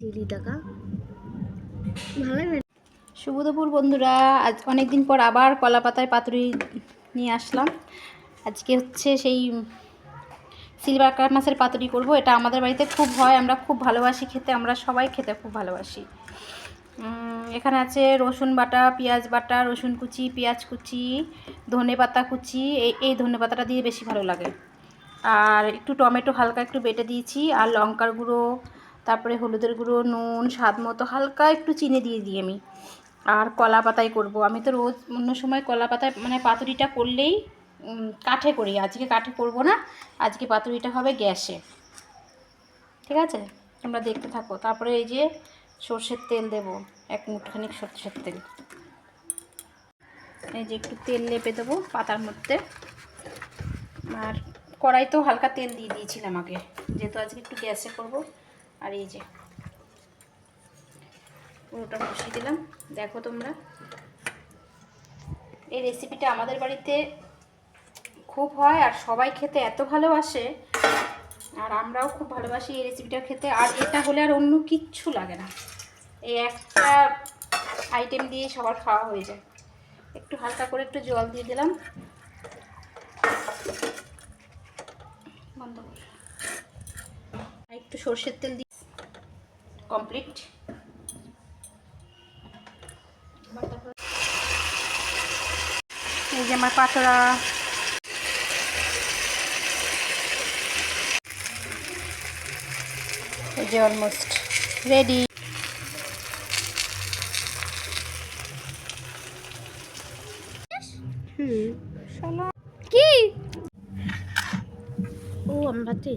দিলি টাকা। দুপুর বন্ধুরা, আজ অনেক দিন পর আবার কলা পাতায় পাতুরি নিয়ে আসলাম। আজকে হচ্ছে সেই সিলভার কাপ মাছের পাতুরি করব, এটা আমাদের বাড়িতে খুব হয়, আমরা খুব ভালোবাসি খেতে, আমরা সবাই খেতে খুব ভালোবাসি। এখানে আছে রসুন বাটা, পেঁয়াজ বাটা, রসুন কুচি, পেঁয়াজ কুচি, ধনে পাতা কুচি, এই এই ধনে পাতাটা দিয়ে বেশি ভালো লাগে। আর একটু টমেটো হালকা একটু বেটে দিয়েছি, আর লঙ্কার গুঁড়ো তারপরে হলুদের গুঁড়ো, নুন, স্বাদ মতো হালকা একটু চিনি দিয়ে দিই আমি। আর কলা পাতায় করব। আমি তো রোজ অন্য সময় কলা পাতায় মানে পাতুরিটা করলেই কাঠে করি। আজকে কাঠে করব না, আজকে পাতুরিটা হবে গ্যাসে। ঠিক আছে? তোমরা দেখতে থাকো। তারপরে এই যে সর্ষের তেল দেব, এক মুঠখানিক সর্ষের তেল। এই যে একটু তেল লেপে দেবো পাতার মধ্যে। আর কড়াইতেও হালকা তেল দিয়ে দিয়েছিলাম আগে। যেহেতু আজকে একটু গ্যাসে করব আর এই যে পুরোটা বসিয়ে দিলাম। দেখো তোমরা। এই রেসিপিটা আমাদের বাড়িতে খুব হয় আর সবাই খেতে এত ভালোবাসে আর আমরাও খুব ভালোবাসি এই রেসিপিটা খেতে। আর এটা হলে আর অন্য কিচ্ছু লাগে না। এই একটা আইটেম দিয়ে সবার খাওয়া হয়ে যায়। একটু হালকা করে একটু জল দিয়ে দিলাম। বন্ধ একটু সর্ষের তেল দিয়ে কমপ্লিট এই যে আমার পাতরা এই যে অলমোস্ট রেডি কি? ও আমি ভাবছি